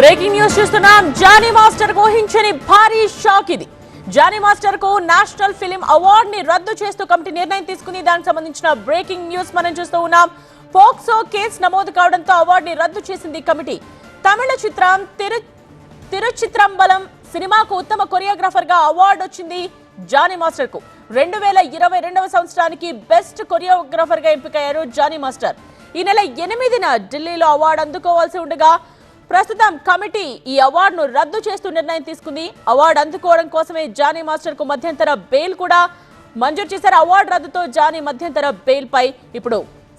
Breaking news చూస్తున్నాం. Jani master ఊహించని భారీ షాక్ ఇది. జానీ మాస్టర్కు నేషనల్ ఫిలిం అవార్డ్ని రద్దు చేస్తూ కమిటీ నిర్ణయం తీసుకుంది. దానికి సంబంధించిన బ్రేకింగ్ న్యూస్ మనం చూస్తూ ఉన్నాం. పోక్సో కేసు నమోదు కావడంతో అవార్డు ని రద్దు చేసింది కమిటీ. తమిళ చిత్రం తిరు తిరుచిత్రంబలం సినిమాకు ఉత్తమ కొరియోగ్రాఫర్గా అవార్డు వచ్చింది జానీ మాస్టర్కు రెండు వేల ఇరవై రెండవ సంవత్సరానికి బెస్ట్ కొరియోగ్రాఫర్గా ఎంపికయ్యారు జానీ మాస్టర్. ఈ నెల ఎనిమిదిన ఢిల్లీలో అవార్డు అందుకోవాల్సి ఉండగా ప్రస్తుతం కమిటీ ఈ అవార్డును రద్దు చేస్తూ నిర్ణయం తీసుకుంది. అవార్డు అందుకోవడం కోసమే జానీ మాస్టర్కు మధ్యంతర బెయిల్ కూడా మంజూరు చేశారు. అవార్డు రద్దుతో జానీ మధ్యంతర బెయిల్ పై ఇప్పుడు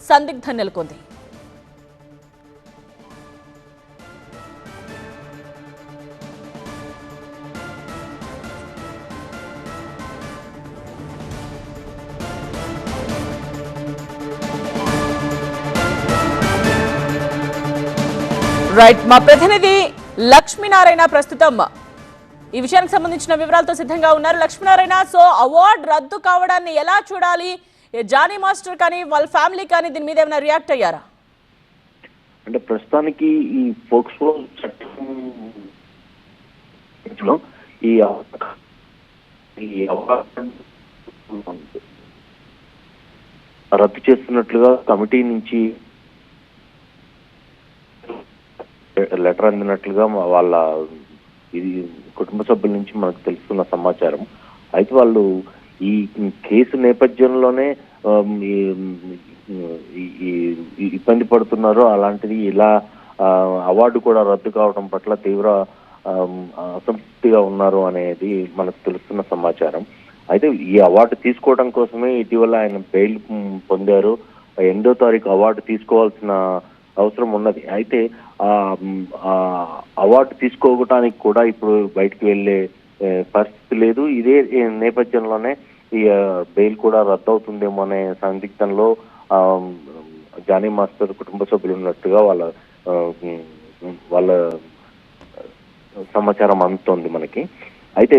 సందిగ్ధం నెలకొంది. రైట్ మా ప్రతినిధి లక్ష్మీనారాయణ ప్రస్తుతం ఈ విషయానికి సంబంధించిన వివరాలతో సిద్ధంగా ఉన్నారు. లక్ష్మీనారాయణ సో అవార్డు రద్దు కావడాన్ని ఎలా చూడాలి? జానీ మాస్టర్ కానీ వాళ్ళ ఫ్యామిలీ కానీ దీని మీద ఏమైనా రియాక్ట్ అయ్యారా? అంటే ప్రస్తుతానికి ఈ పోక్సో చట్టం ఈ రద్దు చేస్తున్నట్లుగా కమిటీ నుంచి లెటర్ అందినట్లుగా వాళ్ళ ఇది కుటుంబ సభ్యుల నుంచి మనకు తెలుస్తున్న సమాచారం. అయితే వాళ్ళు ఈ కేసు నేపథ్యంలోనే ఈ- ఈ- ఇబ్బంది పడుతున్నారు అలాంటిది ఇలా అవార్డు కూడా రద్దు కావడం పట్ల తీవ్ర అసంతృప్తిగా ఉన్నారు అనేది మనకు తెలుస్తున్న సమాచారం. అయితే ఈ అవార్డు తీసుకోవడం కోసమే ఇటీవల ఆయన బెయిల్ పొందారు. ఎనిమిదో తారీఖు అవార్డు తీసుకోవాల్సిన అవసరం ఉన్నది అయితే అవార్డు తీసుకోవడానికి కూడా ఇప్పుడు బయటకు వెళ్ళే పరిస్థితి లేదు. ఇదే నేపథ్యంలోనే ఈ బెయిల్ కూడా రద్దవుతుందేమో అనే సందిగ్ధంలో జానీ మాస్టర్ కుటుంబ సభ్యులు ఉన్నట్టుగా వాళ్ళ వాళ్ళ సమాచారం అందుతోంది మనకి. అయితే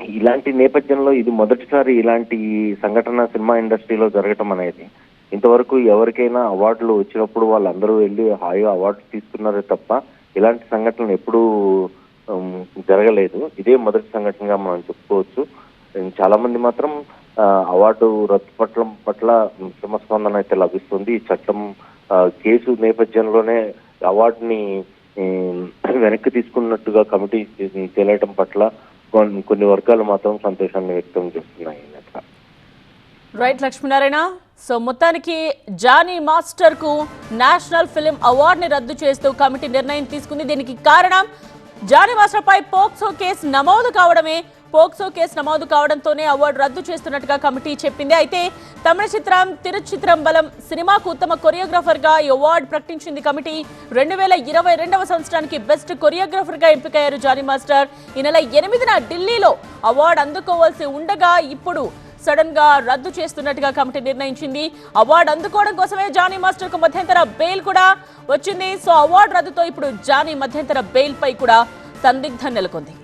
ఇలాంటి నేపథ్యంలో ఇది మొదటిసారి ఇలాంటి సంఘటన సినిమా ఇండస్ట్రీలో జరగటం అనేది ఇంతవరకు ఎవరికైనా అవార్డులు వచ్చినప్పుడు వాళ్ళందరూ వెళ్ళి హాయిగా అవార్డు తీసుకున్నారే తప్ప ఇలాంటి సంఘటనలు ఎప్పుడూ జరగలేదు. ఇదే మొదటి సంఘటనగా మనం చెప్పుకోవచ్చు. చాలా మంది మాత్రం అవార్డు రద్దు పట్ల పట్ల మిశ్రమ స్పందన అయితే లభిస్తుంది. ఈ చట్టం కేసు నేపథ్యంలోనే అవార్డుని వెనక్కి తీసుకున్నట్టుగా కమిటీ తేలటం పట్ల కొన్ని కొన్ని వర్గాలు మాత్రం సంతోషాన్ని వ్యక్తం చేస్తున్నాయి. అట్లా రైట్ లక్ష్మీనారాయణ సో మొత్తానికి జానీ మాస్టర్కు నేషనల్ ఫిలిం అవార్డుని రద్దు చేస్తూ కమిటీ నిర్ణయం తీసుకుంది. దీనికి కారణం జానీ మాస్టర్ పై పోక్సో కేసు నమోదు కావడమే. పోక్సో కేసు నమోదు కావడంతోనే అవార్డు రద్దు చేస్తున్నట్టుగా కమిటీ చెప్పింది. అయితే తమిళ చిత్రం తిరుచిత్రంబలం సినిమాకు ఉత్తమ కొరియోగ్రాఫర్గా ఈ అవార్డు ప్రకటించింది కమిటీ. రెండు వేల ఇరవై రెండవ సంవత్సరానికి బెస్ట్ కొరియోగ్రాఫర్గా ఎంపికయ్యారు జానీ మాస్టర్. ఈ నెల ఎనిమిదిన ఢిల్లీలో అవార్డు అందుకోవాల్సి ఉండగా ఇప్పుడు సడన్గా రద్దు చేస్తున్నట్టుగా కమిటీ నిర్ణయించింది. అవార్డు అందుకోవడం కోసమే జానీ మాస్టర్కు మధ్యంతర బెయిల్ కూడా వచ్చింది. సో అవార్డు రద్దుతో ఇప్పుడు జానీ మధ్యంతర బెయిల్ పై కూడా సందిగ్ధం నెలకొంది.